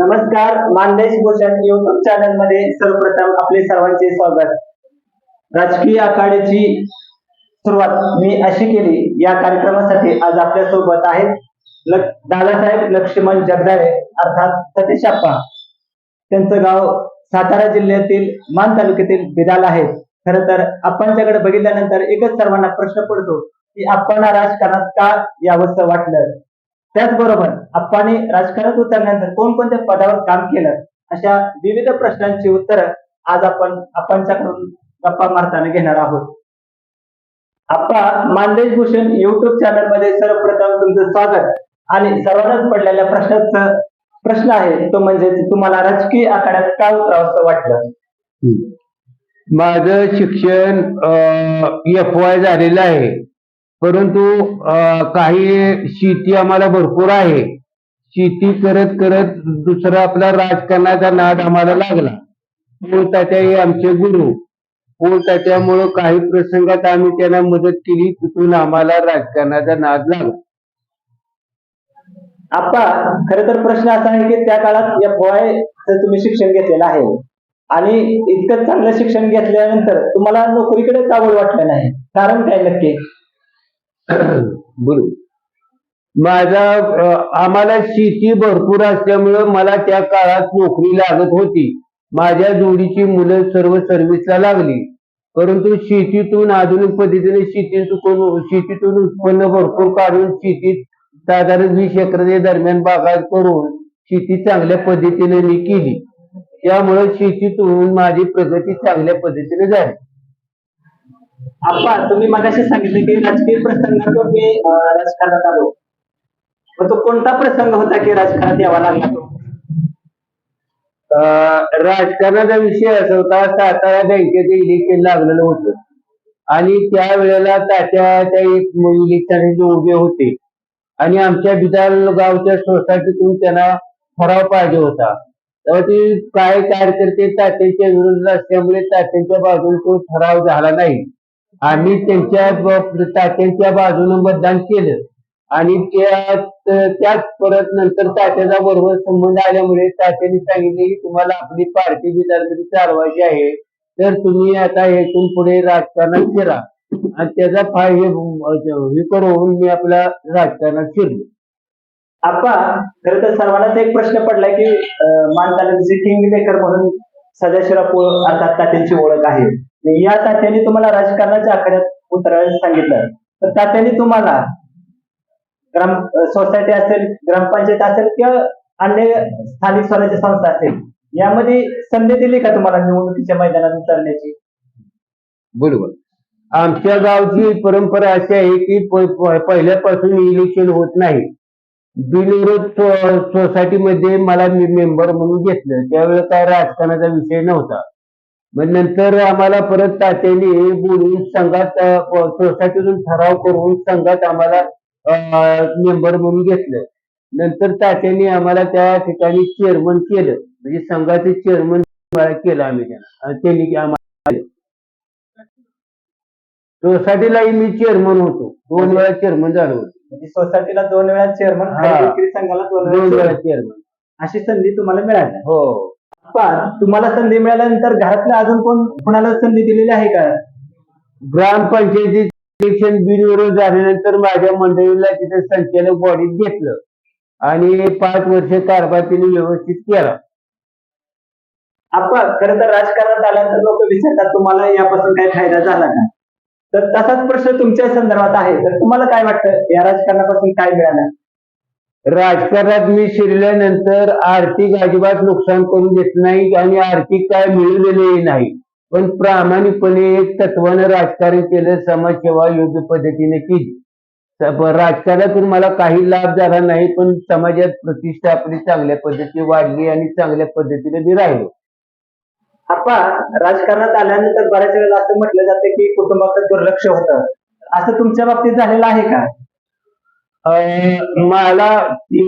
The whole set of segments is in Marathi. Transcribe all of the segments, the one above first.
नमस्कार मानदेश भूषण युट्यूब चॅनलमध्ये सर्वप्रथम आपले सर्वांचे स्वागत. राजकीय आखाड्याची सुरुवात मी अशी केली या कार्यक्रमासाठी आज आपल्यासोबत आहेत दादासाहेब लक्ष्मण जगदाळे अर्थात सतीश अप्पा. त्यांचं गाव सातारा जिल्ह्यातील मान तालुक्यातील बिदाल आहे. खर तर आपणच्याकडे बघितल्यानंतर एकच सर्वांना प्रश्न पडतो की आपण राजकारणात का यावंसं वाटलं? त्याचबरोबर आप्पांनी राजकारणात उतरल्यानंतर कोणकोणत्या पदावर काम केलं अशा विविध प्रश्नांची उत्तरं आज आपण आपणच्याकडून गप्पा मारताना घेणार आहोत. आप्पा मानदेश भूषण युट्यूब चॅनलमध्ये सर्वप्रथम तुमचं स्वागत. आणि सर्वांनाच पडलेल्या प्रश्नाचा प्रश्न आहे तो म्हणजे तुम्हाला राजकीय आखाड्यात का उतरावं वाटलं? माझं शिक्षण एफ वाय झालेलं आहे. परंतु काही शेती आम्हाला भरपूर आहे. शेती करत करत दुसरा आपला राजकारणाचा नाद आम्हाला लागला. मूळ तात्या हे आमचे गुरु? मूळ तात्यामुळं काही प्रसंगात आम्ही त्यांना मदत केली तिथून आम्हाला राजकारणाचा नाद लागला. आप्पा खर तर प्रश्न असा आहे की त्या काळात एफ वाय तुम्ही शिक्षण घेतलेलं आहे. आणि इतकं चांगलं शिक्षण घेतल्यानंतर तुम्हाला नोकरीकडे का वाटलं नाही? कारण काय नक्की? बरोबर माझा आम्हाला शेती भरपूर असल्यामुळं मला त्या काळात नोकरी लागत होती. माझ्या जोडीची मुलं सर्व सर्व्हिसला लागली. परंतु शेतीतून आधुनिक पद्धतीने शेतीतून शेतीतून उत्पन्न भरपूर काढून शेतीत साधारण वीस एकराच्या दरम्यान बागायत करून शेती चांगल्या पद्धतीने मी केली. त्यामुळे शेतीतून माझी प्रगती चांगल्या पद्धतीने झाली. आप्पा तुम्ही मगाशी सांगितले की राजकीय प्रसंगातून मी राजकारणात आलो. मग तो कोणता प्रसंग होता की राजकारणात यावा लागला तो? राजकारणाचा विषय असा होता सातारा बँकेचं इलेक्शन लागलेलं होतं. आणि त्यावेळेला तात्या त्या एक इलेक्शन उभे होते. आणि आमच्या बिदाल गावच्या सोसायटीतून त्यांना ठराव पाहिजे होता. तेव्हा ते काय कार्यकर्ते तात्यांच्या विरोधात असल्यामुळे तात्यांच्या बाजूने तो ठराव झाला नाही. आम्ही त्यांच्या तात्यांच्या बाजूने मतदान केलं. आणि त्यात त्याच परत नंतर तात्याचा बरोबर संबंध आल्यामुळे तात्याने सांगितले की तुम्हाला आपली पार्टी विधानसभेत चालवायची आहे. तर तुम्ही आता येथून पुढे राजकारणात फिरा. आणि त्याचा फाय हे करून मी आपल्या राजकारणात फिरलो. आप्पा खरं तर सर्वांनाच एक प्रश्न पडलाय की माणसाला जसे किंग मेकर म्हणून सदाशिवराव अर्थात तात्यांची ओळख आहे. या तात्यांनी तुम्हाला राजकारणाच्या आखाड्यात उतरायला सांगितलं. तर तात्यांनी तुम्हाला ग्राम सोसायटी असेल ग्रामपंचायत असेल किंवा अन्य स्थानिक स्वराज्य संस्था असेल यामध्ये संधी दिली का तुम्हाला निवडणुकीच्या मैदानात उतरण्याची? बरोबर. आमच्या गावची परंपरा अशी आहे की पहिल्यापासून इलेक्शन होत नाही. बिनविरोध सोसायटीमध्ये मला मेंबर म्हणून घेतलं. त्यावेळेला काय राजकारणाचा विषय नव्हता. मग नंतर आम्हाला परत तात्याने बोलून संघात सोसायटीतून ठराव करून संघात आम्हाला मेंबर म्हणून घेतलं. नंतर तात्यांनी आम्हाला त्या ठिकाणी चेअरमन केलं. म्हणजे संघाचे चेअरमन केलं आम्ही त्यांना. त्यांनी आम्हाला सोसायटीलाही मी चेअरमन होतो. दोन वेळा चेअरमन झालो होतो. म्हणजे सोसायटीला दोन वेळा चेअरमन हा. विक्री संघाला दोन दोन वेळा chairman. चेअरमन अशी संधी तुम्हाला मिळाली. हो. पण तुम्हाला संधी मिळाल्यानंतर घरातल्या अजून कोण कुणाला संधी दिलेली आहे का? ग्रामपंचायतीचे इलेक्शन बिनविरोध झाल्यानंतर माझ्या मंडळीला तिथे संचालक बॉडीत घेतलं. आणि पाच वर्ष कारभार तिने व्यवस्थित केला. आपण खरं तर राजकारणात आल्यानंतर लोक विचारतात तुम्हाला यापासून काही फायदा झाला का? तर तसाच प्रश्न तुमच्या संदर्भात आहे. तर तुम्हाला काय वाटतं? या राजकारणापासून काय मिळालं? राजकारणात मी शिरल्यानंतर आर्थिक अजिबात नुकसान करून देत नाही आणि आर्थिक काय मिळवलेले नाही. पण प्रामाणिकपणे एक तत्वानं राजकारण केलं समाजसेवा योग्य पद्धतीने केली. राजकारणातून मला काही लाभ झाला नाही पण समाजात प्रतिष्ठा आपली चांगल्या पद्धतीने वाढली आणि चांगल्या पद्धतीने मी राहिलो. आपण राजकारणात आल्यानंतर बऱ्याच वेळेला असं म्हटलं जातं की कुटुंबाकडे दुर्लक्ष होतं. असं तुमच्या बाबतीत झालेलं आहे का? मला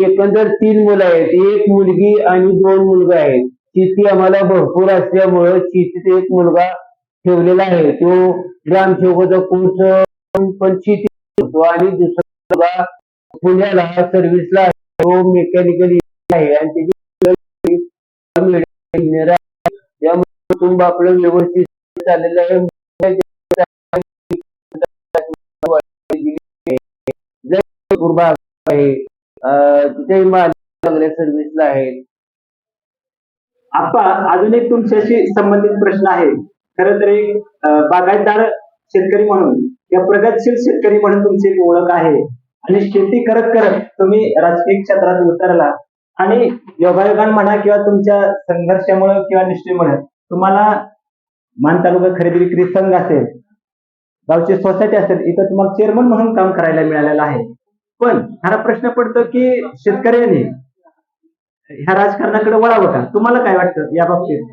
एकंदर तीन मुलं आहेत. एक मुलगी आणि दोन मुलगा आहेत. शेती आम्हाला भरपूर असल्यामुळं शेतीत एक मुलगा ठेवलेला आहे. तो ग्रामसेवकाचा कोर्स पण शेती करतो आणि दुसरा मुलगा पुण्याला सर्व्हिसला तो मेकॅनिकल आहे आणि त्याची इंजिनियर कुटुंब आपलं व्यवस्थित चाललेलं आहे. जय आहे. तिथेही चांगल्या सर्व्हिसला आहेत. आपा अजून एक तुमच्याशी संबंधित प्रश्न आहे. खर तर एक बागायतदार शेतकरी म्हणून या प्रगतशील शेतकरी म्हणून तुमची एक ओळख आहे. आणि शेती करत करत तुम्ही राजकीय क्षेत्रात उतरला आणि योगायोगान म्हणा किंवा तुमच्या संघर्षामुळे किंवा निष्ठेमुळे तुम्हाला मान तालुका खरेदी विक्री संघ असेल गावची सोसायटी असेल इथं तुम्हाला चेअरमन म्हणून काम करायला मिळालेलं आहे. पण हा प्रश्न पडतो की शेतकऱ्यांनी ह्या राजकारणाकडे वळावं का? तुम्हाला काय वाटतं या बाबतीत?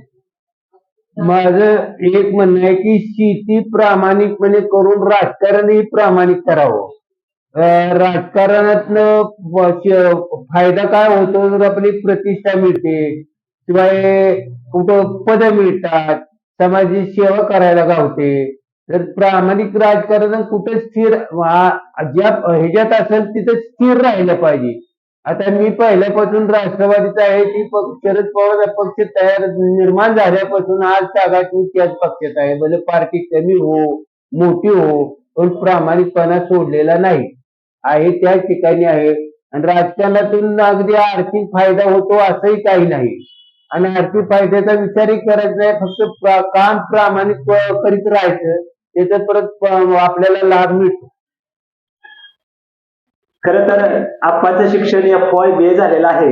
माझं एक म्हणणं आहे की शेती प्रामाणिकपणे करून राजकारणही प्रामाणिक करावं. अं, राजकारणातनं फायदा काय होतो तर आपली प्रतिष्ठा मिळते शिवाय कुठं पद मिळतात समाजाची सेवा करायला गावते तर प्रामाणिक राजकारण कुठं स्थिर ज्या ह्याच्यात असेल तिथं स्थिर राहिलं पाहिजे. आता मी पहिल्यापासून राष्ट्रवादीचा आहे ती शरद पवार पक्ष तयार निर्माण झाल्यापासून आज तागात मी त्याच पक्षात आहे. म्हणजे पार्टी कमी हो मोठी हो पण प्रामाणिकपणा सोडलेला नाही. आहे त्याच ठिकाणी आहे. आणि राजकारणातून अगदी आर्थिक फायदा होतो असंही काही नाही. आणि आर्थिक फायद्याचा विचारही करायचा नाही फक्त काम प्रामाणिक करीत राहायचं त्याचा परत आपल्याला लाभ मिळतो. खर तर आप्पाचं शिक्षण एफ वाय बी झालेलं आहे.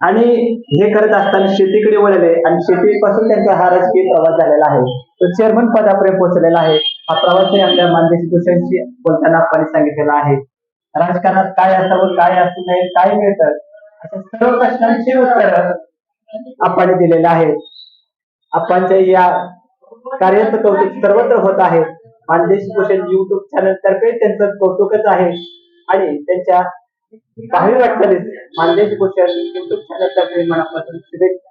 आणि हे करत असताना शेतीकडे वळले आणि शेतीपासून त्यांचा हा राजकीय प्रवास झालेला आहे. तो चेअरमन पदापर्यंत पोहोचलेला आहे. हा प्रवासही आपल्या मानदेशी दुसऱ्यांशी बोलताना आपण सांगितलेला आहे. राजकारणात काय असावं काय असू नये काय मिळतं अशा सर्व प्रश्नांची उत्तर आपण दिलेला आहे. आप्पांच्या या कार्याचं कौतुक सर्वत्र होत आहे. मानदेश भूषण युट्यूब चॅनल तर्फे त्यांचं कौतुकच आहे. आणि त्यांच्या काही वाटचालीस मानदेश भूषण युट्यूब चॅनल तर्फे मनापासून शुभेच्छा.